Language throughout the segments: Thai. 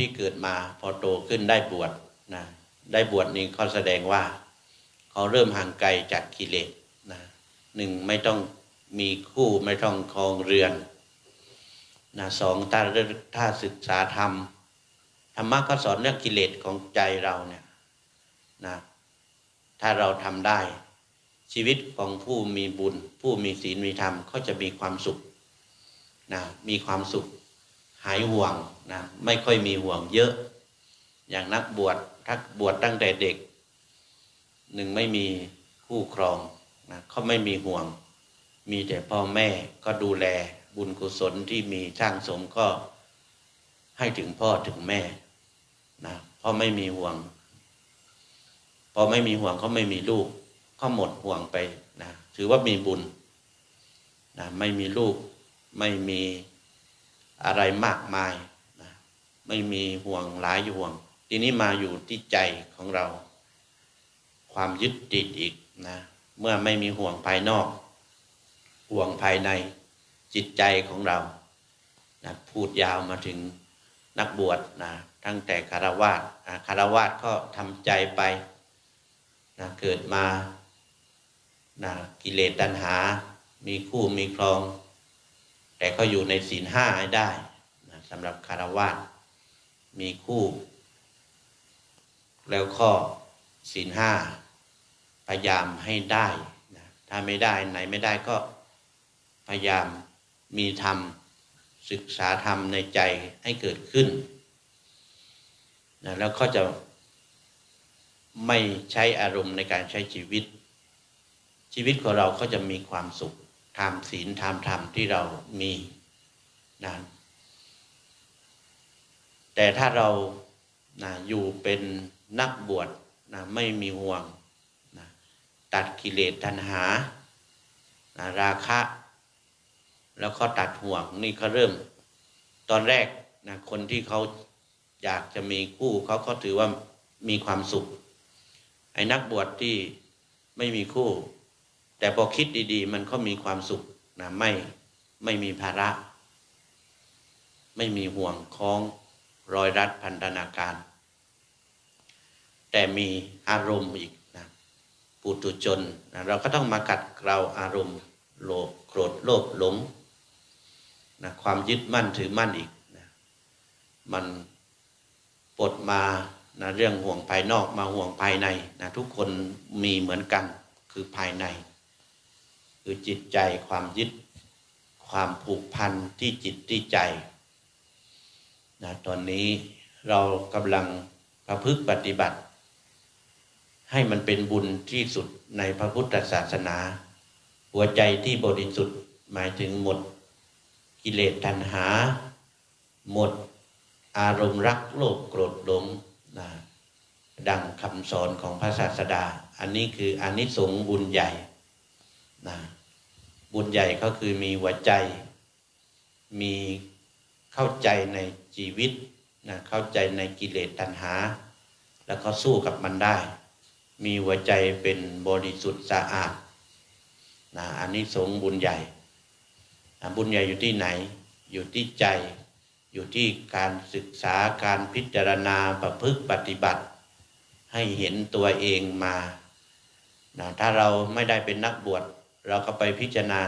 ที่เกิดมาพอโตขึ้นได้บวชนะได้บวชนี่เขาแสดงว่าเขาเริ่มห่างไกลจากกิเลสนะหนึ่งไม่ต้องมีคู่ไม่ต้องครองเรือนนะสองถ้าถ้าศึกษาธรรมธรรมะก็สอนเรื่องกิเลสของใจเราเนี่ยนะถ้าเราทำได้ ชีวิตของผู้มีบุญ ผู้มีศีลมีธรรมเขาจะมีความสุขนะมีความสุข หายห่วงนะไม่ค่อยมีห่วงเยอะ อย่างนักบวชทักบวชตั้งแต่เด็กหนึ่งไม่มีคู่ครองนะเขาไม่มีห่วง มีแต่พ่อแม่ก็ดูแลบุญกุศลที่มีสร้างสมก็ให้ถึงพ่อถึงแม่นะพราะไม่มีห่วง พอไม่มีห่วงเขาไม่มีลูกก็หมดห่วงไปนะถือว่ามีบุญนะไม่มีลูกไม่มี อะไรมากมายนะไม่มีห่วงหลายห่วง ทีนี้มาอยู่ที่ใจของเรา ความยึดติดอีกนะเมื่อไม่มีห่วงภายนอก ห่วงภายในจิตใจของเรานะพูดยาวมาถึงนักบวชนะตั้งแต่คารวาสนะคารวาสก็ทำใจไปนะเกิดมานะกิเลสตัณหา มีคู่มีครอง แต่ก็อยู่ในศีลห้าให้ได้นะสำหรับคารวาสมีคู่ แล้วข้อศีลห้าพยายามให้ได้นะถ้าไม่ได้ไหนไม่ได้ก็พยายามมีธรรมศึกษาธรรมในใจให้เกิดขึ้นนะแล้วก็จะไม่ใช้อารมณ์ในการใช้ชีวิต ชีวิตของเราก็จะมีความสุข ทำศีลทำธรรมที่เรามีนะแต่ถ้าเรานะอยู่เป็นนักบวชนะไม่มีห่วงนะตัดกิเลสตัณหานะราคะ แล้วก็ตัดห่วงนี่เขาเริ่ม ตอนแรกนะคนที่เขาอยากจะมีคู่เขาก็ถือว่ามีความสุข ไอ้นักบวชที่ไม่มีคู่ แต่พอคิดดีๆ มันก็มีความสุขนะไม่ไม่มีภาระ ไม่มีห่วงคล้องรอยรัดพันธนาการ แต่มีอารมณ์อีกนะปุถุชนนะเราก็ต้องมากัดเราอารมณ์โลภโกรธโลภหลงนะความยึดมั่นถือมั่นอีกนะมันปลดมานะเรื่องห่วงภายนอกมาห่วงภายในนะทุกคนมีเหมือนกันคือภายใน คือจิตใจความยึดความผูกพันที่จิตที่ใจนะตอนนี้เรากำลังประพฤติปฏิบัติ ให้มันเป็นบุญที่สุดในพระพุทธศาสนา หัวใจที่บริสุทธิ์หมายถึงหมด กิเลสตัณหา หมดอารมณ์รักโลภโกรธหลงนะดังคำสอนของพระศาสดา อันนี้คืออานิสงส์บุญใหญ่ นะบุญใหญ่ก็คือมีหัวใจ มีเข้าใจในชีวิตนะเข้าใจในกิเลสตัณหา แล้วก็สู้กับมันได้ มีหัวใจเป็นบริสุทธิ์สะอาดนะอันนี้สงบุญใหญ่นะบุญใหญ่อยู่ที่ไหน อยู่ที่ใจ อยู่ที่การศึกษาการพิจารณาประพฤติปฏิบัติ ให้เห็นตัวเองมานะถ้าเราไม่ได้เป็นนักบวช เราก็ไปพิจารณา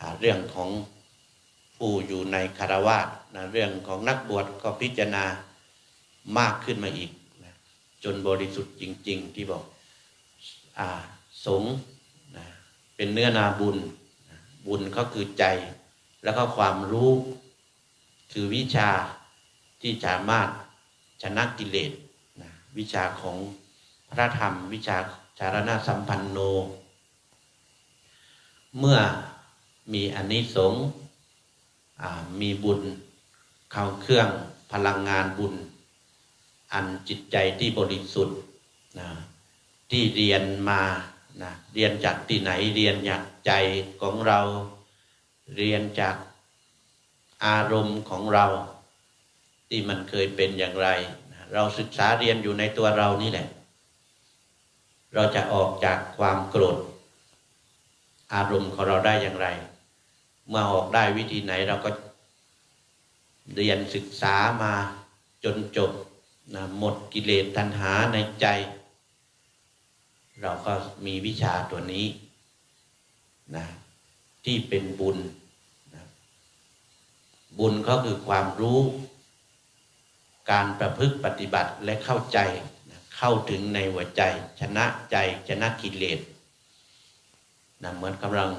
หาเรื่องของผู้อยู่ในคารวาสนะเรื่องของนักบวชก็พิจารณามากขึ้นมาอีกนะจนบริสุทธิ์จริง ๆ ที่บอกอาสงนะเป็นเนื้อนาบุญนะบุญก็คือใจ แล้วก็ความรู้คือวิชาที่สามารถชนะกิเลสนะวิชาของพระธรรม วิชาจารณะสัมพันโน เมื่อมีอนนิสงส์มีบุญเข้าเครื่องพลังงานบุญ อันจิตใจที่บริสุทธิ์นะที่เรียนมานะเรียนจากที่ไหนเรียนจากใจของเรา เรียนจากอารมณ์ของเรา ที่มันเคยเป็นอย่างไรนะเราศึกษาเรียนอยู่ในตัวเรานี่แหละ เราจะออกจากความโกรธ อารมณ์ของเราได้อย่างไร เมื่อออกได้วิธีไหนเราก็เรียนศึกษามาจนจบนะหมดกิเลสตัณหาในใจ เราก็มีวิชาตัวนี้นะที่เป็นบุญนะบุญก็คือความรู้ การประพฤติปฏิบัติและเข้าใจนะเข้าถึงในหัวใจ ชนะใจชนะกิเลส นะเหมือนกำลัง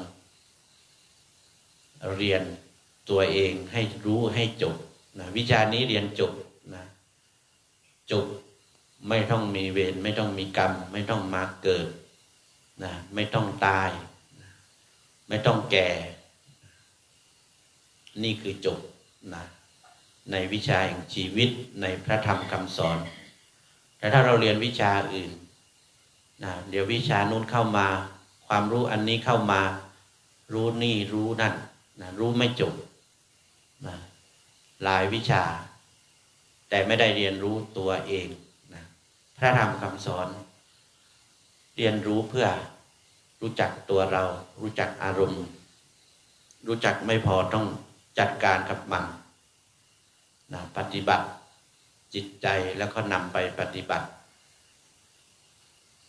เรียนตัวเองให้รู้ให้จบนะวิชานี้เรียนจบนะจบไม่ต้องมีเวรไม่ต้องมีกรรม ไม่ต้องมาเกิดนะไม่ต้องตาย ไม่ต้องแก่ นี่คือจบนะในวิชาแห่งชีวิตในพระธรรมคำสอน แต่ถ้าเราเรียนวิชาอื่นนะเดี๋ยววิชานู้นเข้ามา ความรู้อันนี้เข้ามา รู้นี่รู้นั่นนะรู้ไม่จบนะหลายวิชา แต่ไม่ได้เรียนรู้ตัวเองนะพระธรรมคำสอน เรียนรู้เพื่อรู้จักตัวเรา รู้จักอารมณ์ รู้จักไม่พอต้องจัดการกับมันนะปฏิบัติจิตใจแล้วก็นำไปปฏิบัติ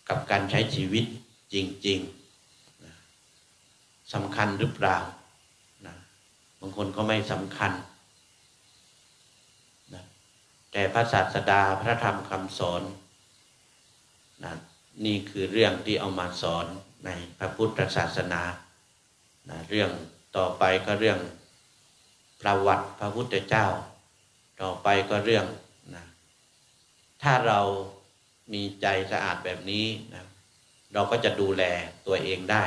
กับการใช้ชีวิตจริง ๆ สำคัญหรือเปล่านะบางคนก็ไม่สำคัญนะแต่พระศาสดาพระธรรมคำสอนนะนี่คือเรื่องที่เอามาสอนในพระพุทธศาสนานะเรื่องต่อไปก็เรื่องประวัติพระพุทธเจ้า ต่อไปก็เรื่องนะถ้าเรามีใจสะอาดแบบนี้นะเราก็จะดูแลตัวเองได้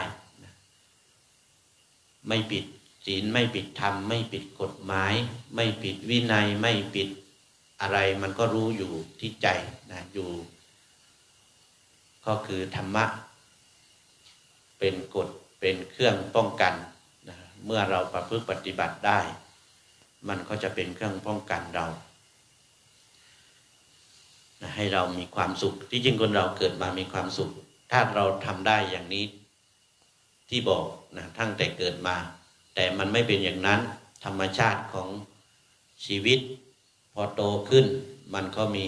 ไม่ปิดศีลไม่ปิดธรรม ไม่ปิดกฎหมาย ไม่ปิดวินัยไม่ปิดอะไรมันก็รู้อยู่ที่ใจนะอยู่ ก็คือธรรมะ เป็นกฎเป็นเครื่องป้องกันนะเมื่อเราประพฤติปฏิบัติได้ มันก็จะเป็นเครื่องป้องกันเรานะให้เรามีความสุขที่จริงคนเราเกิดมามีความสุข ถ้าเราทำได้อย่างนี้ ที่บอกนะทั้งแต่เกิดมา แต่มันไม่เป็นอย่างนั้นธรรมชาติของชีวิต พอโตขึ้น มันก็มี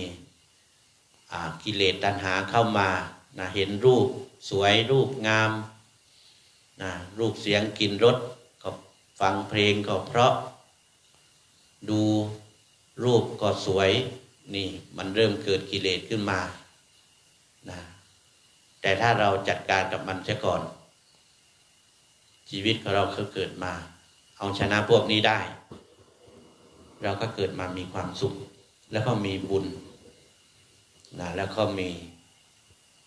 กิเลสตัณหาเข้ามานะเห็นรูปสวยรูปงามนะรูปเสียงกินรสก็ฟังเพลงก็เพราะ ดูรูปก็สวยนี่มันเริ่มเกิดกิเลสขึ้นมานะแต่ถ้าเราจัดการกับมันเสียก่อน ชีวิตของเราเคยเกิดมา เอาชนะพวกนี้ได้ เราก็เกิดมามีความสุข แล้วก็มีบุญนะแล้วก็มี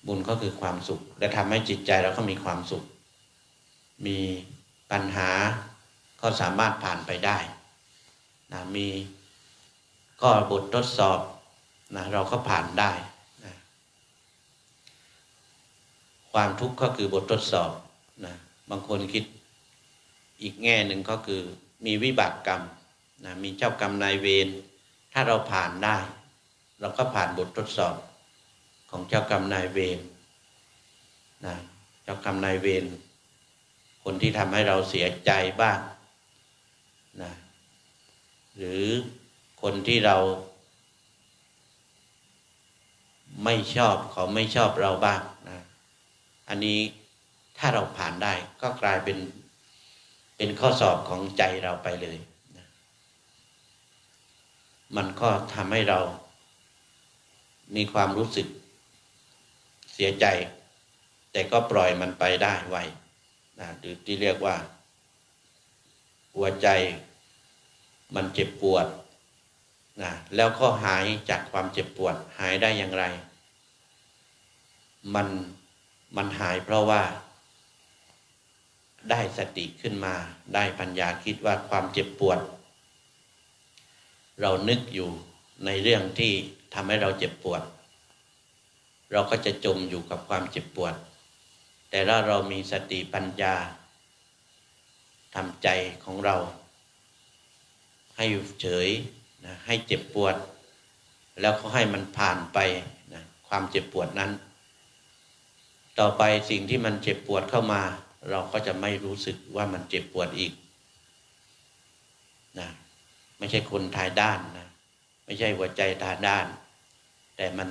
บุญก็คือความสุข และทำให้จิตใจเราก็มีความสุข มีปัญหาก็สามารถผ่านไปได้นะมีก็บททดสอบนะเราก็ผ่านได้นะความทุกข์ก็คือบททดสอบนะบางคนคิด อีกแง่หนึ่งก็คือมีวิบากกรรมนะมีเจ้ากรรมนายเวรถ้าเราผ่านได้ เราก็ผ่านบททดสอบของเจ้ากรรมนายเวรนะเจ้ากรรมนายเวรคนที่ทำให้เราเสียใจบ้างนะหรือคนที่เรา ไม่ชอบเขาไม่ชอบเราบ้างนะอันนี้ถ้าเราผ่านได้ก็กลายเป็น เป็นข้อสอบของใจเราไปเลยนะมันก็ทำให้เรา มีความรู้สึก เสียใจ แต่ก็ปล่อยมันไปได้ไวนะหรือที่เรียกว่า หัวใจ มันเจ็บปวดนะแล้วก็หายจากความเจ็บปวด หายได้อย่างไร มันมันหายเพราะว่า ได้สติขึ้นมา ได้ปัญญาคิดว่าความเจ็บปวด เรานึกอยู่ในเรื่องที่ทำให้เราเจ็บปวด เราก็จะจมอยู่กับความเจ็บปวด แต่ถ้าเรามีสติปัญญาทำใจของเรา ให้เฉยนะให้เจ็บปวด แล้วก็ให้มันผ่านไปนะความเจ็บปวดนั้น ต่อไปสิ่งที่มันเจ็บปวดเข้ามา เราก็จะไม่รู้สึกว่ามันเจ็บปวดอีกนะไม่ใช่คนทายด้านนะ ไม่ใช่หัวใจทายด้าน แต่มัน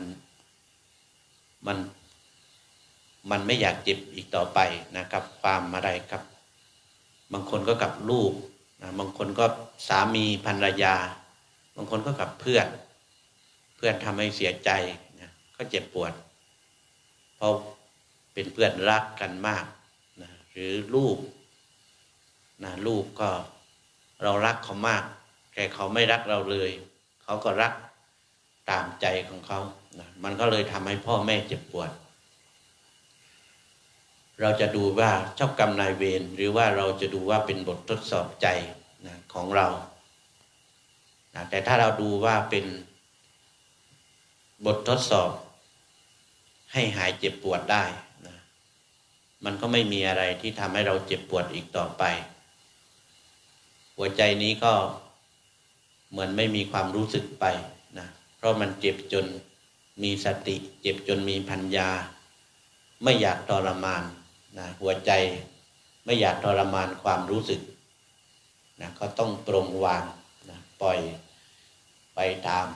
มัน มันไม่อยากเจ็บอีกต่อไปนะครับ ความอะไรครับ บางคนก็กับลูกนะบางคนก็สามีภรรยา บางคนก็กับเพื่อน เพื่อนทำให้เสียใจนะก็เจ็บปวดเพราะเป็นเพื่อนรักกันมาก หรือลูกนะลูกก็เรารักเขามากแต่เขาไม่รักเราเลย เขาก็รักตามใจของเขานะมันก็เลยทำให้พ่อแม่เจ็บปวด เราจะดูว่าเจ้ากรรมนายเวรหรือว่าเราจะดูว่าเป็นบททดสอบใจนะของเรานะแต่ถ้าเราดูว่าเป็นบททดสอบให้หายเจ็บปวดได้ มันก็ไม่มีอะไรที่ทำให้เราเจ็บปวดอีกต่อไป หัวใจนี้ก็เหมือนไม่มีความรู้สึกไปนะเพราะมันเจ็บจนมีสติ เจ็บจนมีพัญญา ไม่อยากทรมานนะหัวใจไม่อยากทรมานความรู้สึกนะก็ต้องปรงวางนะปล่อยไปตาม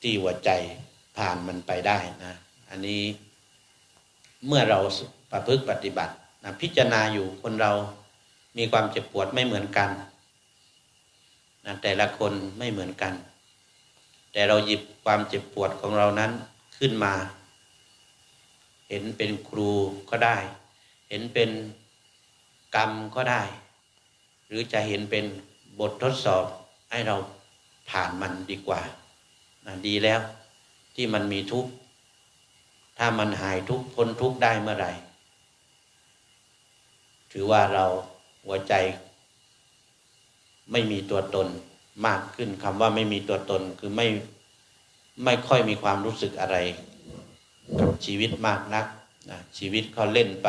ที่หัวใจผ่านมันไปได้นะ อันนี้เมื่อเราประพฤติปฏิบัตินะพิจารณาอยู่คนเรามีความเจ็บปวดไม่เหมือนกันนะแต่ละคนไม่เหมือนกัน แต่เราหยิบความเจ็บปวดของเรานั้นขึ้นมา เห็นเป็นครูก็ได้ เห็นเป็นกรรมก็ได้ หรือจะเห็นเป็นบททดสอบให้เราผ่านมันดีกว่านะดีแล้วที่มันมีทุกข์ ถ้ามันหายทุกพ้นทุกได้เมื่อไหร่ ถือว่าเราหัวใจ ไม่มีตัวตนมากขึ้นคำว่าไม่มีตัวตนคือไม่ไม่ค่อยมีความรู้สึกอะไร กับชีวิตมากนักนะชีวิตเขาเล่นไป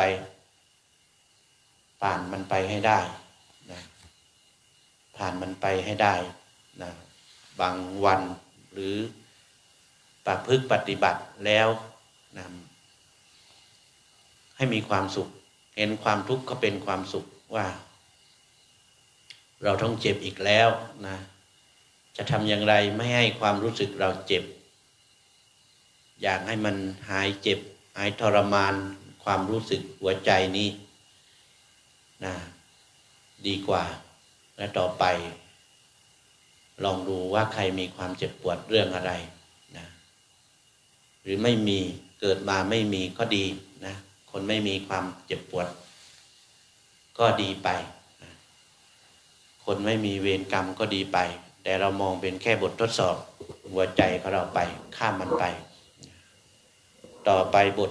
ผ่านมันไปให้ได้นะผ่านมันไปให้ได้นะบางวันหรือประพฤกปฏิบัติแล้ว นะให้มีความสุข เห็นความทุกข์ก็เป็นความสุขว่า เราต้องเจ็บอีกแล้วนะ จะทำอย่างไรไม่ให้ความรู้สึกเราเจ็บ อยากให้มันหายเจ็บ หายทรมาน ความรู้สึกหัวใจนี้นะดีกว่า และต่อไป ลองดูว่าใครมีความเจ็บปวดเรื่องอะไรนะหรือไม่มี เกิดมาไม่มีก็ดีนะคนไม่มีความเจ็บปวด ก็ดีไปนะคนไม่มีเวรกรรมก็ดีไป แต่เรามองเป็นแค่บททดสอบหัวใจของเราไปข้ามมันไป ต่อไปบท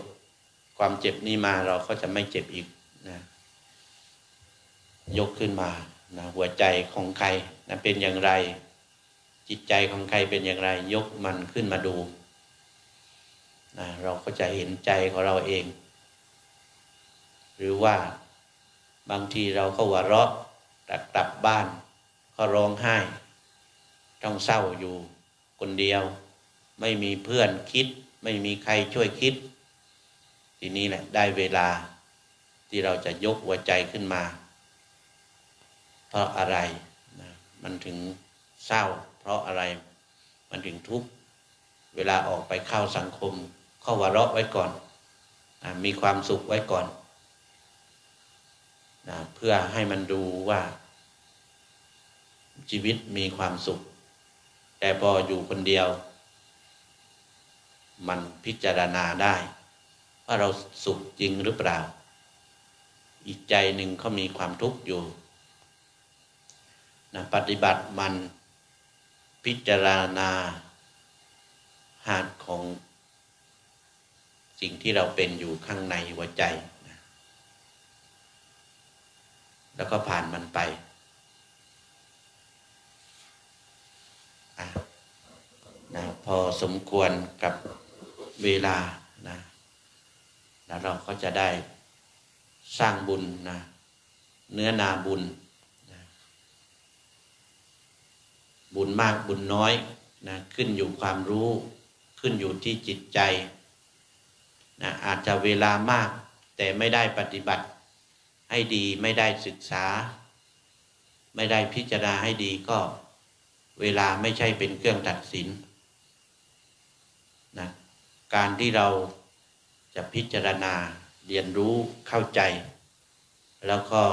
ความเจ็บนี้มาเราก็จะไม่เจ็บอีกนะยกขึ้นมานะหัวใจของใครนะเป็นอย่างไร จิตใจของใครเป็นอย่างไร ยกมันขึ้นมาดู นะเราก็จะเห็นใจของเราเอง หรือว่าบางทีเราก็หัวเราะตักลับบ้าน ก็ร้องไห้ ต้องเศร้าอยู่คนเดียว ไม่มีเพื่อนคิด ไม่มีใครช่วยคิด ทีนี้แหละได้เวลาที่เราจะยกหัวใจขึ้นมา เพราะอะไรนะมันถึงเศร้า เพราะอะไรมันถึงทุกข์เวลาออกไปเข้าสังคม ข้าวเราะไว้ก่อนนะมีความสุขไว้ก่อนนะเพื่อให้มันดูว่า ชีวิตมีความสุข แต่พออยู่คนเดียว มันพิจารณาได้ ว่าเราสุขจริงหรือเปล่า อีกใจหนึ่งเขามีความทุกข์อยู่นะปฏิบัติมันพิจารณาหาดของ สิ่งที่เราเป็นอยู่ข้างในหัวใจ แล้วก็ผ่านมันไปนะพอสมควรกับเวลานะแล้วเราก็จะได้สร้างบุญนะเนื้อนาบุญบุญมากบุญน้อยนะขึ้นอยู่ความรู้ขึ้นอยู่ที่จิตใจ นะอาจจะเวลามาก แต่ไม่ได้ปฏิบัติ ให้ดีไม่ได้ศึกษา ไม่ได้พิจารณาให้ดีก็เวลาไม่ใช่เป็นเครื่องตัดสินนะการที่เราจะพิจารณาเรียนรู้เข้าใจ แล้วก็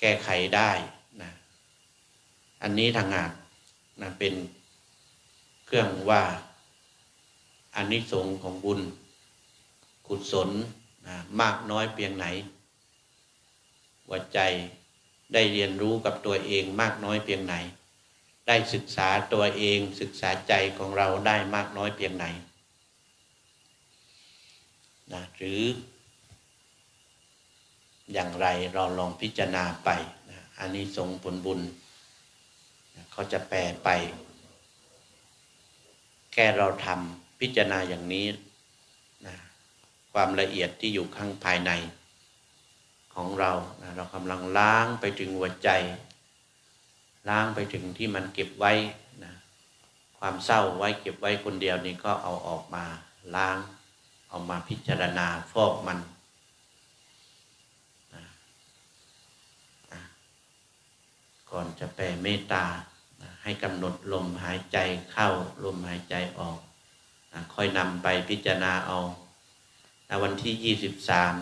แก้ไขได้นะอันนี้ทางงานนะเป็นเครื่องว่า อานิสงของบุญกุศลนะมากน้อยเพียงไหน ว่าใจได้เรียนรู้กับตัวเองมากน้อยเพียงไหน ได้ศึกษาตัวเองศึกษาใจของเราได้มากน้อยเพียงไหนนะหรือ อย่างไรเราลองพิจารณาไปนะอันนี้ทรงผลบุญนะเขาจะแปลไป แค่เราทำ พิจารณาอย่างนี้นะความละเอียดที่อยู่ข้างภายในของเรานะเรากำลังล้างไปถึงหัวใจ ล้างไปถึงที่มันเก็บไว้นะความเศร้าไว้เก็บไว้คนเดียวนี่ก็เอาออกมาล้างเอามาพิจารณาฟอกมันนะนะก่อนจะแผ่เมตตานะให้กำหนดลมหายใจเข้าลมหายใจออก ค่อยนำไปพิจารณาเอาในวันที่ยี่สิบสาม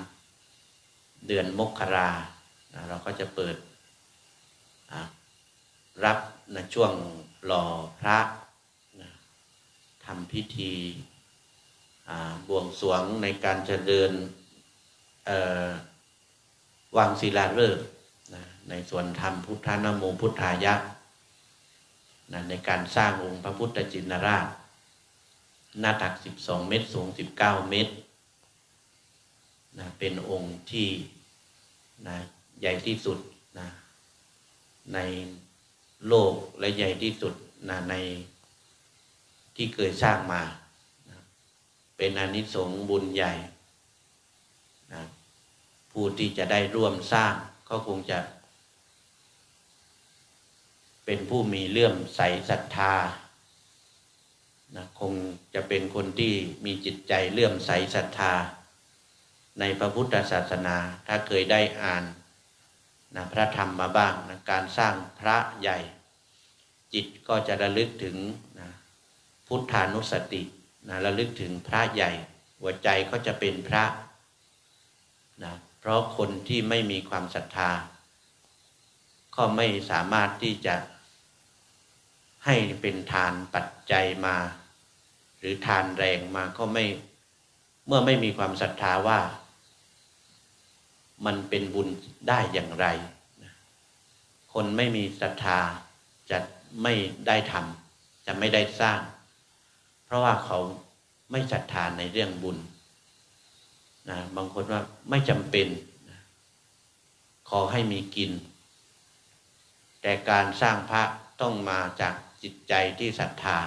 เดือนมกราเราก็จะเปิดรับนะช่วงหล่อพระทำพิธีบวงสรวงในการเจริญวางศิลาฤกษ์ในส่วนธรรมพุทธนโมพุทธายะนะในการสร้างองค์พระพุทธจินราช หน้าตัก 12 เมตร สูง 19 เมตรนะเป็นองค์ที่นะใหญ่ที่สุดนะในโลกและใหญ่ที่สุดนะในที่เคยสร้างมานะเป็นอนิสงส์บุญใหญ่นะผู้ที่จะได้ร่วมสร้างก็คงจะ เป็นผู้มีเลื่อมใสศรัทธา นะคงจะเป็นคนที่มีจิตใจเลื่อมใสศรัทธา ในพระพุทธศาสนาถ้าเคยได้อ่านนะพระธรรมมาบ้างนะการสร้างพระใหญ่ จิตก็จะระลึกถึงนะพุทธานุสตินะระลึกถึงพระใหญ่ หัวใจก็จะเป็นพระนะเพราะคนที่ไม่มีความศรัทธา ก็ไม่สามารถที่จะให้เป็นทานปัจจัยมา หรือทานแรงมาก็ไม่ เมื่อไม่มีความศรัทธาว่า มันเป็นบุญได้อย่างไร คนไม่มีศรัทธาจะไม่ได้ทำจะไม่ได้สร้าง เพราะว่าเขาไม่ศรัทธาในเรื่องบุญนะบางคนว่าไม่จำเป็นนะขอให้มีกิน แต่การสร้างพระต้องมาจากจิตใจที่ศรัทธา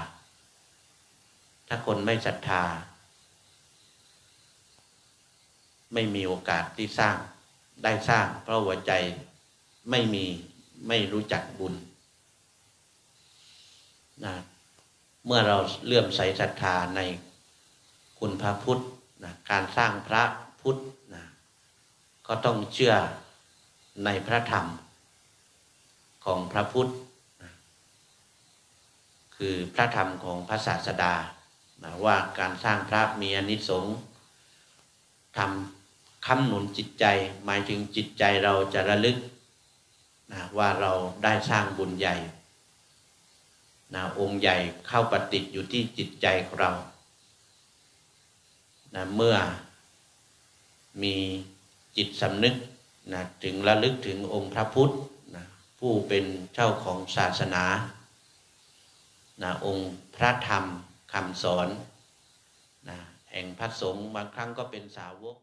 ถ้าคนไม่ศรัทธา ไม่มีโอกาสที่สร้างได้สร้าง เพราะหัวใจไม่มีไม่รู้จักบุญนะเมื่อเราเลื่อมใสศรัทธาในคุณพระพุทธนะการสร้างพระพุทธนะก็ต้องเชื่อในพระธรรมของพระพุทธนะคือพระธรรมของพระศาสดา นะว่าการสร้างพระมีอนิสงส์ทำคำหนุนจิตใจ หมายถึงจิตใจเราจะระลึกนะว่าเราได้สร้างบุญใหญ่นะองค์ใหญ่เข้าปฏิติอยู่ที่จิตใจของเรานะเมื่อมีจิตสำนึกนะถึงระลึกถึงองค์พระพุทธนะผู้เป็นเจ้าของศาสนานะองค์พระธรรม คำสอนนะแห่งพระสงฆ์บางครั้งก็เป็นสาวก